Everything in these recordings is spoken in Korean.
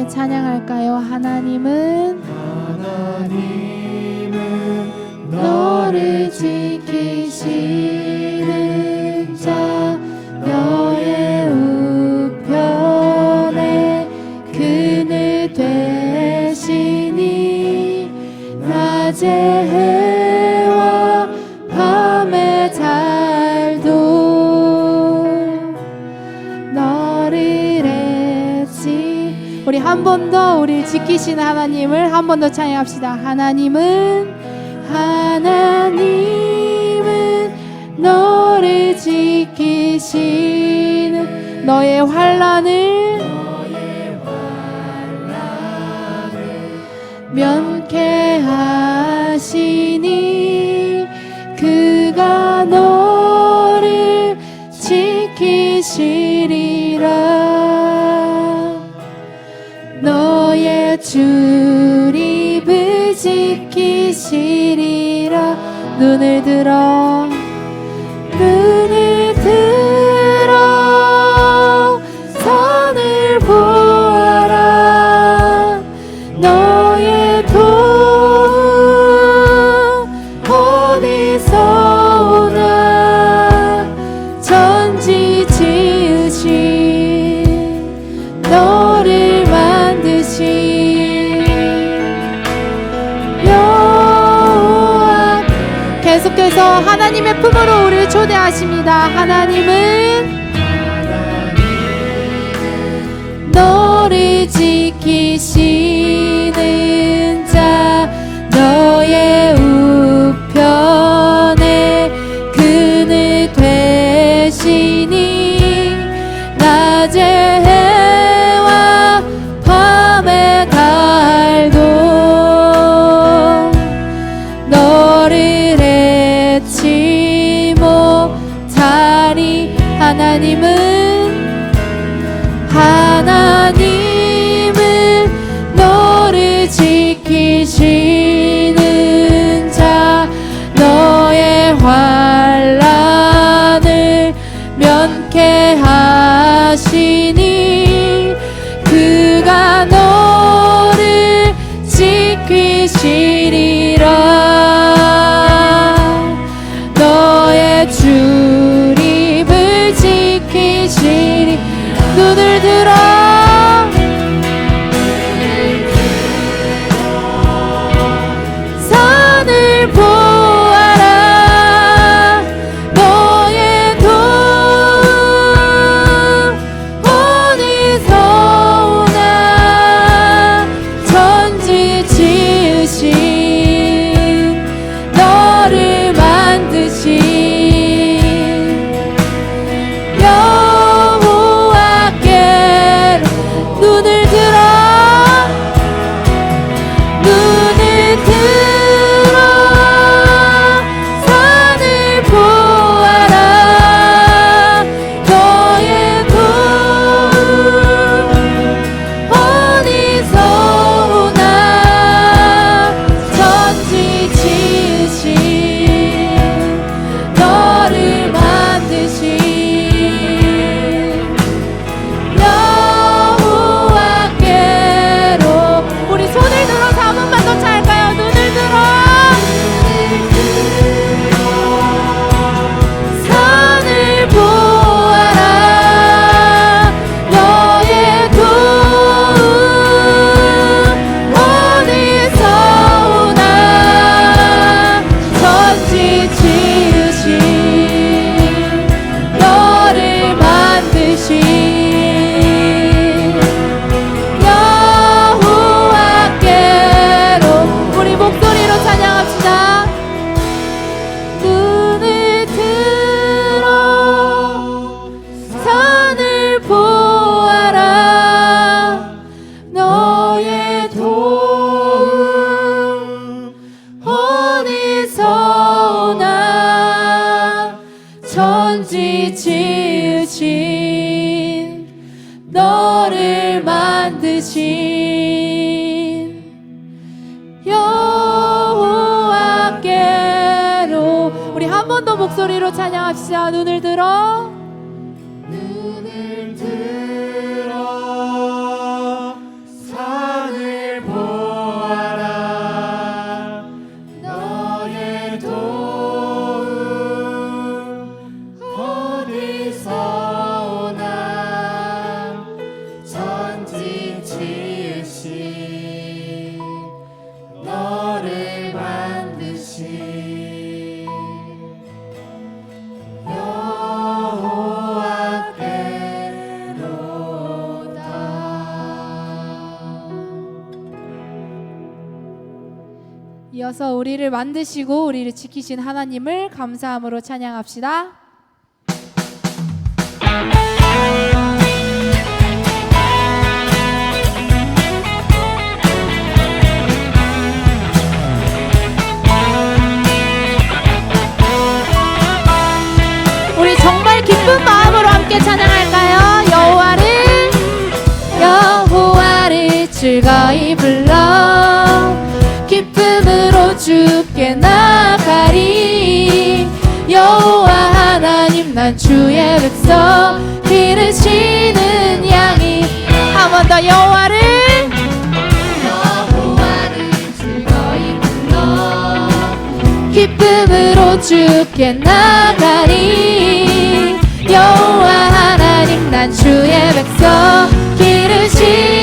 함께 찬양할까요? 하나님은 하나님은 너를 지키시는 자 너의 우편에 그늘 되시니 낮의 한 번 더 우리 지키시는 하나님을 한 번 더 찬양합시다. 하나님은 하나님은 너를 지키시는 너의 환란을 눈을 들어 하나님의 품으로 우리를 초대하십니다. 하나님은 하 이어서 우리를 만드시고 우리를 지키신 하나님을 감사함으로 찬양합시다. 즐거이 불러 기쁨으로 주께 나가리 여호와 하나님 난 주의 백성 기르시는 양이 한 번 더 여호와를 기쁨으로 주께 나가리 여호와 하나님 난 주의 백성 기르시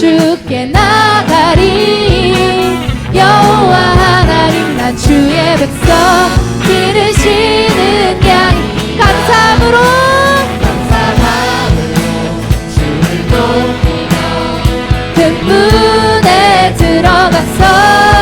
주께 나가리. 여호와 하나님 난 주의 백성. 기르시는 양 감사함으로. 그 문에 들어가서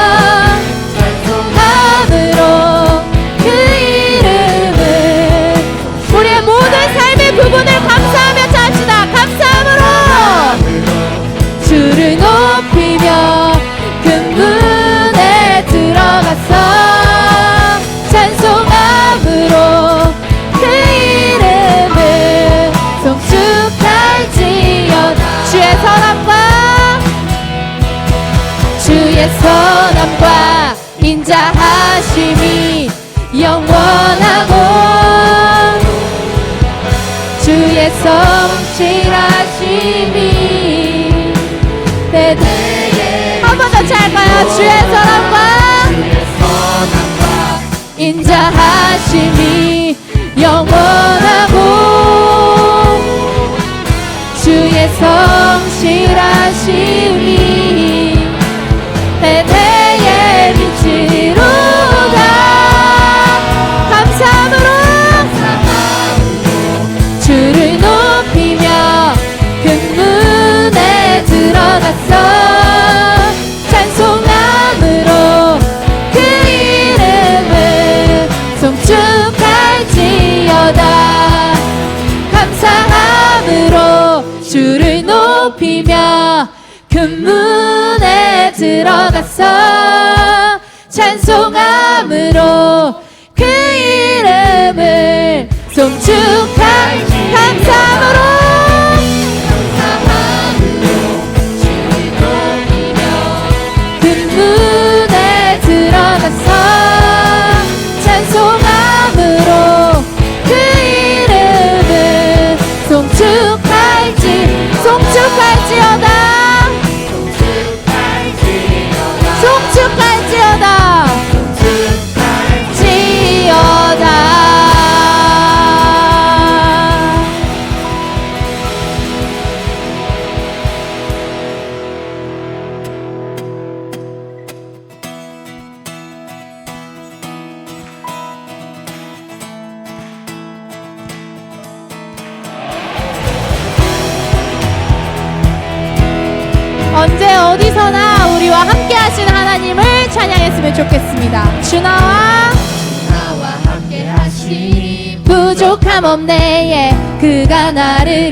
주의 선함과 인자하심이 영원하고 주의 성실하심이 대대에 한번더 찰까요. 주의 선함과 인자하심이 영원하고 주의 성실하심이 그 문에 들어가서 찬송함으로 그 이름을 송축할 감사함으로 그그 어디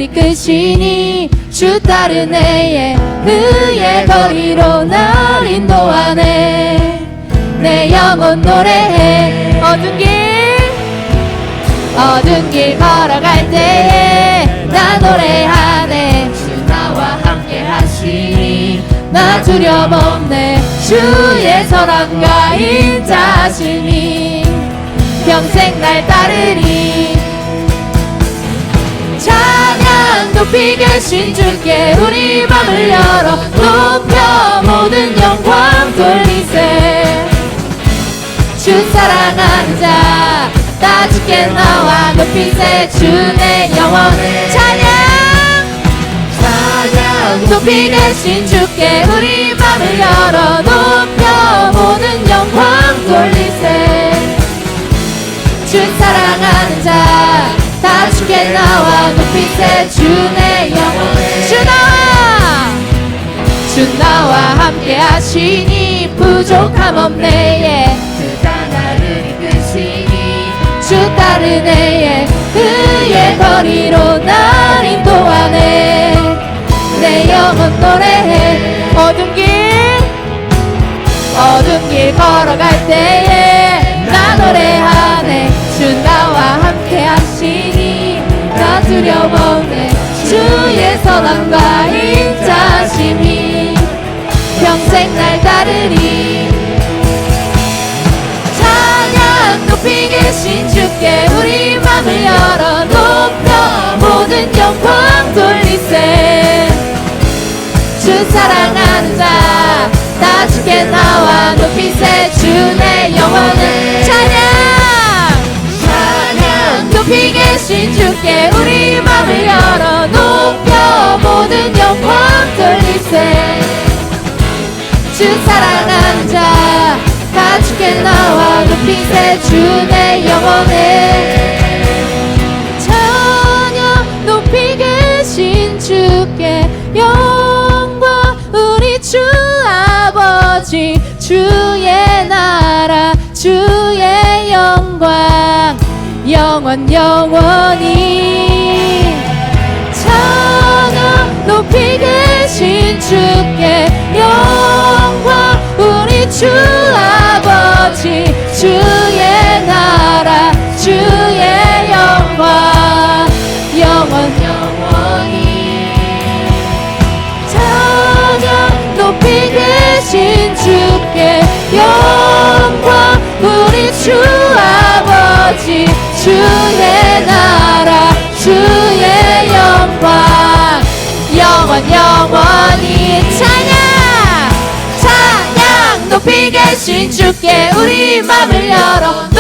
이끄시니 주 따르네 예. 그의 거리로 날 인도하네. 내 영혼 노래해. 어두운 길 어두운 길 걸어갈 때에 나 노래하네. 주 나와 함께 하시니 나 두려움 없네. 주의 선함과 인자심이 평생 날 따르리 찬양 높이 계신 주께 우리 맘을 열어. 높여 모든 영광 돌리세. 주 사랑하는 자나 주께 나와 높이세 주 내 영원 찬양! 찬양! 높이 계신 주께 우리 맘을 열어. 높여 모든 영광 돌리세. 주 사랑하는 자 다 주께 나와 높이세 주 내 영혼 주 나와 주 나와 함께 하시니 부족함 없네 예. 그가 나를 이끄시니 주 따르네 예. 그의 거리로 날 인도하네 내 영혼 노래해 어두운 길 어두운 길 걸어갈 때에 나 두려움 없네 주의 선함과 인자심이 평생 날 따르리. 찬양 높이 계신 주께 우리 맘을 열어. 높여 모든 영광 돌리세. 주 사랑하는 자나 주께 나와 높이세. 주 내 영원을 높이 계신 주께 우리 맘을 열어. 높여 모든 영광 돌리세. 주 사랑하는 자다 주께 나와 높이세 주 내 영혼을. 찬양 높이 계신 주께 영광 우리 주 아버지 주의 나라 영광 영원 영원히. 찬양 높이 계신 주께 영광 우리 주 아버지 주의 나라 주의 영광. 영원 영원히. 찬양 높이 계신 주께 영광 우리 주 아버지 주의 나라 주의 영광. 영원 영원히 찬양. 찬양 높이 계신 주께 우리 맘을 열어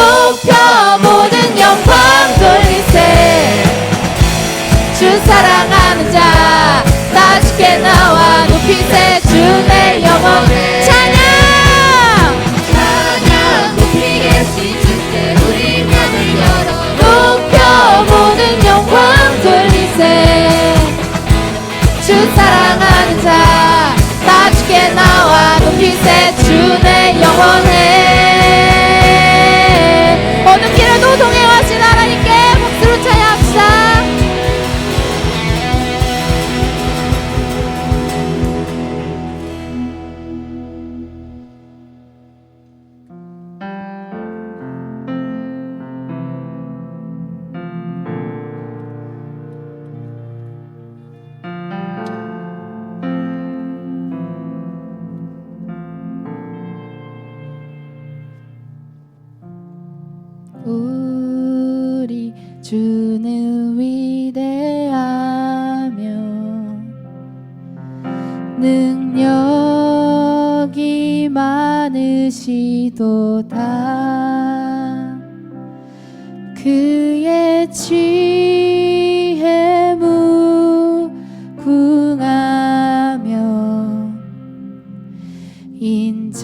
나와 높이세 주내 영혼에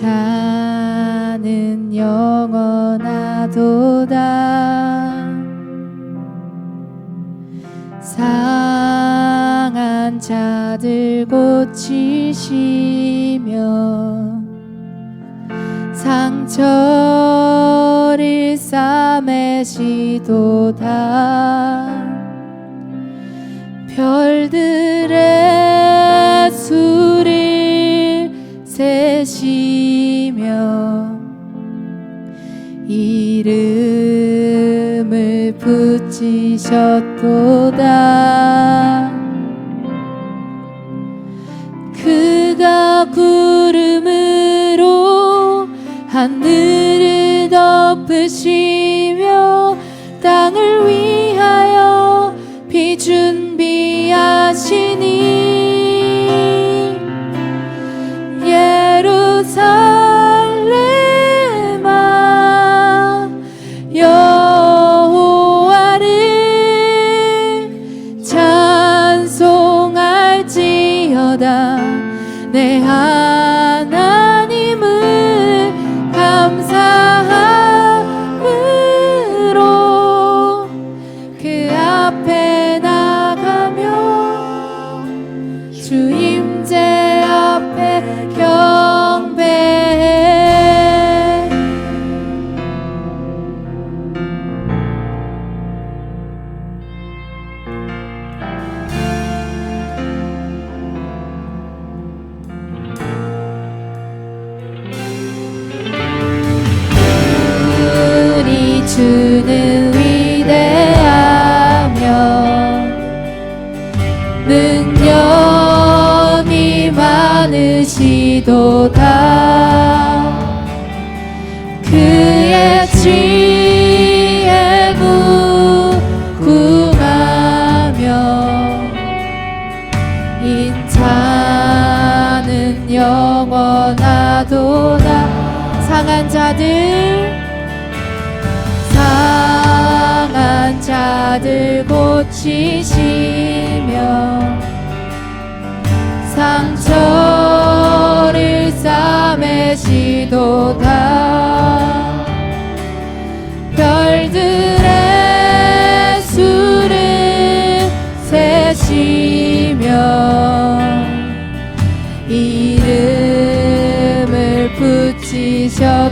자는 영원하도다. 상한 자 자들 고치시며 상처를 싸매시도다. 별들의 수를 세시 며 이름을 붙이셨도다. 그가 구름으로 하늘을 덮으시며 땅을 위하여 비 준비하시니 영원하도다. 상한 자들 상한 자들 고치시며 상처를 싸매시도다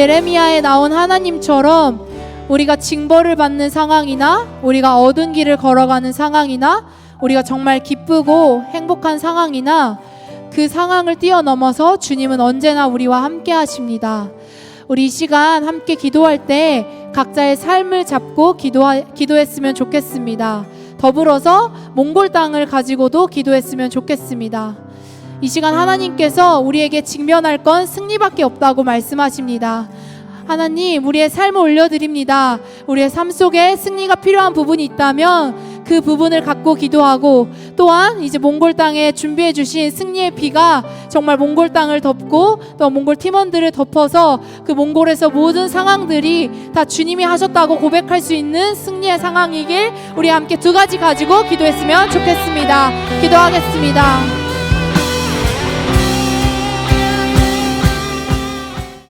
예레미야에 나온 하나님처럼 우리가 징벌을 받는 상황이나 우리가 어두운 길을 걸어가는 상황이나 우리가 정말 기쁘고 행복한 상황이나 그 상황을 뛰어넘어서 주님은 언제나 우리와 함께 하십니다. 우리 이 시간 함께 기도할 때 각자의 삶을 잡고 기도하, 기도했으면 좋겠습니다. 더불어서 몽골 땅을 가지고도 기도했으면 좋겠습니다. 이 시간 하나님께서 우리에게 직면할 건 승리밖에 없다고 말씀하십니다. 하나님, 우리의 삶을 올려드립니다. 우리의 삶 속에 승리가 필요한 부분이 있다면 그 부분을 갖고 기도하고 또한 이제 몽골 땅에 준비해 주신 승리의 비가 정말 몽골 땅을 덮고 또 몽골 팀원들을 덮어서 그 몽골에서 모든 상황들이 다 주님이 하셨다고 고백할 수 있는 승리의 상황이길 우리 함께 두 가지 가지고 기도했으면 좋겠습니다. 기도하겠습니다.